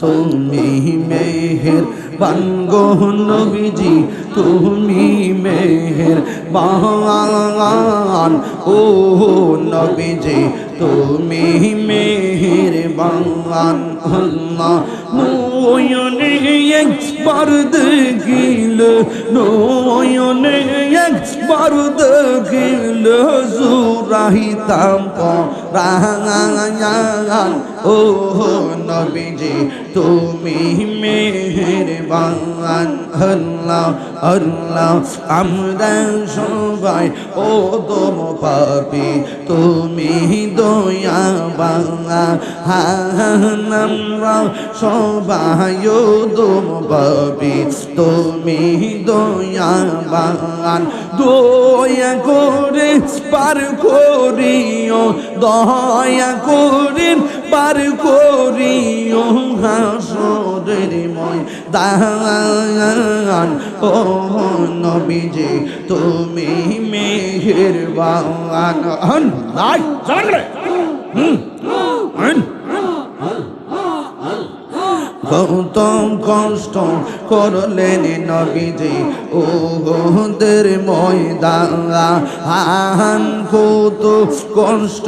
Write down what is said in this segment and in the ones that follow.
তুমি মেহের বাঙ্গো নবীজি তুমি মেহের বান ও নবীজি তুমি মেহের বান আল্লাহ নয়নে একবার দেখিল, নয়নে একবার দেখিল জুরাহিতাম পরাঙান ও নবীজি তুমি মেহেরবান আল্লাহ আল্লাহ আমরা সবাই ও তোম পাপি তুমি দয়া বাংলা আমরা সবাই। তোম পাপি তুমি দয়া বাংলান দয়া করে পার করিও, দয়া করে পার করিও হাসরের ময় দান ও নবীজি, তুমি মেহেরবান। নাই হুম। গৌতম কষ্ট করলেন নবীজি। ও গোদের ময়দান কত কষ্ট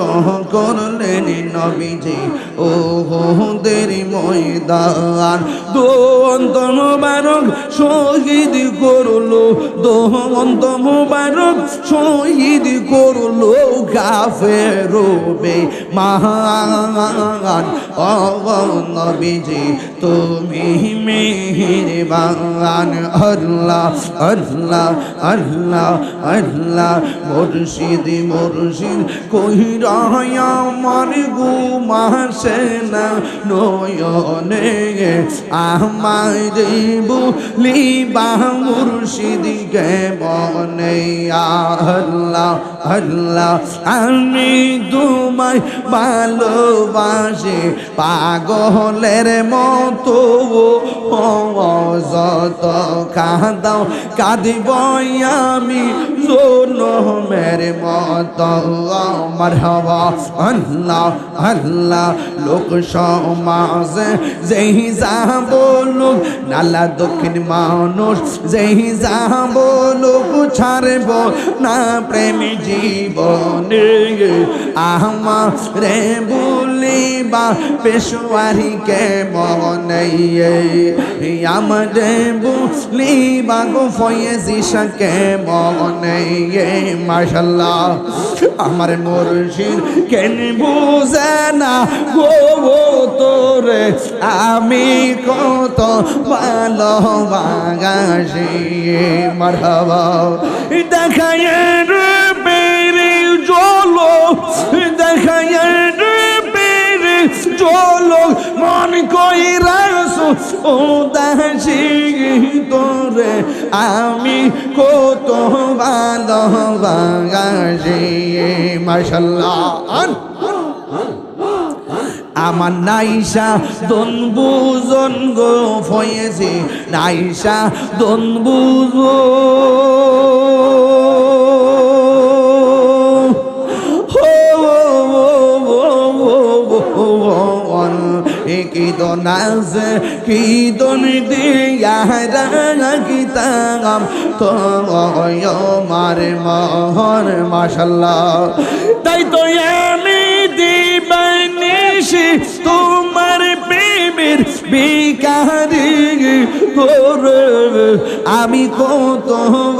করলেন নবীজি। ও গোদের ময়দান দোন্ত মুবারক শহীদ করল দোন্ত মুবারক শহীদ করল গাফেরোবে মহান ও নবীজি তুমি মেহেরবান, আল্লাহ আল্লাহ আল্লাহ আল্লাহ, মুর্শিদ মুর্শিদ কই আমার গুমাসে না, নয়নে আমার বলি বা মুর্শিদ কে মনে, আল্লাহ আল্লাহ, আমি তোমায় ভালোবাসি, পাগলের মতো যত কাঁদাও, কাঁদিব আমি জোনমের মতো। আমার হওয়া আল্লাহ আল্লাহ, লোক সমাজে যেই যা বলুক, নালা দক্ষিণ মানুষ যেই যা বলুক, ছাড়ব না প্রেম জীবনে। আমার রে বলিবা পেশোয়ারি কে মনে আমারে বলিবা গো ফয়েজিসা কে মনে মাশাল্লাহ, আমার মুর্শিদ কেন বুঝে না? গো তোরে আমি কত ভালোবাসি। মারহাবা দেখায় রে রাসু ও দাসি তোরে আমি কত ভালোবাসি। মাশাল্লাহ। আমার নাইসা দন বুজন গো ফয়েছে নাইসা দন বুজ। কি দন আছে কি দন দিয়া কিতাম তো মার মহর মাসাল্লাহ তাই তো আমি দিবানিসি তোমার প্রেমের বিকারি তোর আমি কত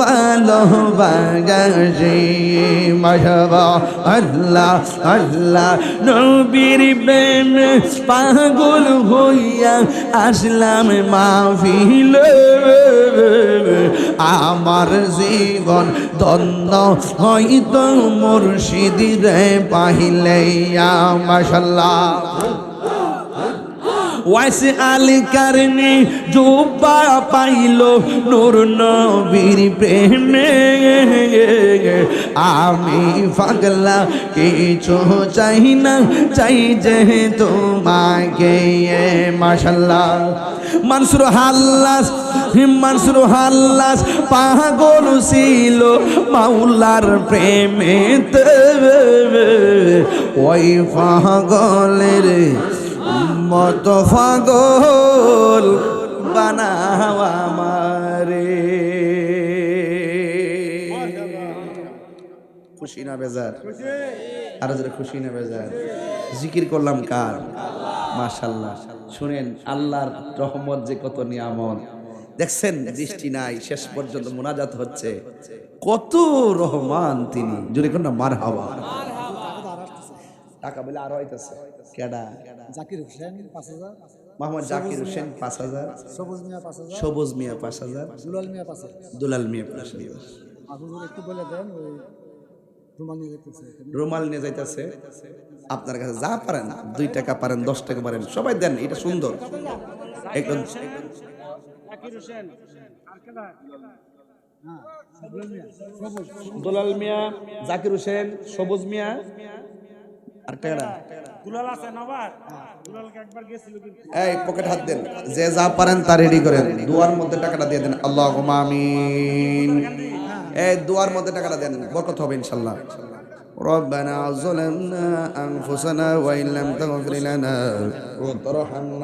ভালোবাসি। মাশাবা আল্লাহ আল্লাহ, নবীর প্রেম পাগল হইয়া আসলাম মাহফিল। আমার জীবন দ্বন্দ্ব হয়তো মুর্শিদিরে পাহিলে মাশাল্লাহ ওয়াইস আলী কারণে জোব্বা পাইল নূর নবীর প্রেমে। আমি পাগলা, কিছু চাই না, চাই যে তোমাকে। মাশাল্লাহ মানসুর হাল্লাস মানসুর হাল্লাস পাগল ছিল মাওলার প্রেমেতে। ওই পাগলের মত ফাগল বানাও আমারে। খুশি না বেজার? আরও যারা খুশি না বেজার? জিকির করলাম কার? মাশাল্লাহ শুনেন, আল্লাহর রহমত যে কত নিয়ামত। দেখছেন, দৃষ্টি নাই, শেষ পর্যন্ত মোনাজাত হচ্ছে। কত রহমান তিনি। যদি কোন মার হাওয়া টাকা বলে আরও হইতেছে কেডা? জাকির হোসেন পাঁচ হাজার। মোহাম্মদ জাকির হোসেন পাঁচ হাজার। সবুজ মিয়া পাঁচ হাজার। সবুজ মিয়া পাঁচ হাজার। দুলাল মিয়া পাঁচ হাজার। দুলাল মিয়া পাঁচ হাজার। আপনাদের একটু বলে দেন ওই রুমাল নিয়ে যেতেছে রুমাল নিয়ে যাইতেছে। আপনার কাছে যা পারেন দুই টাকা পারেন দশ টাকা পারেন সবাই দেন এটা সুন্দর। একটু হ্যাঁ দুলাল মিয়া জাকির হোসেন সবুজ মিয়া। আর টাকা দুলাল আছে নবার দুলালকে একবার গেছিল কিন্তু এই পকেট হাত দেন যে যা পারেন তা রেডি করেন দুয়ার মধ্যে টাকাটা দিয়ে দেন আল্লাহ আমিন এই দুয়ার মধ্যে টাকাটা দেন বরকত হবে ইনশাল্লাহ ربنا ظلمنا أنفسنا وإن لم تغفر لنا وترحمنا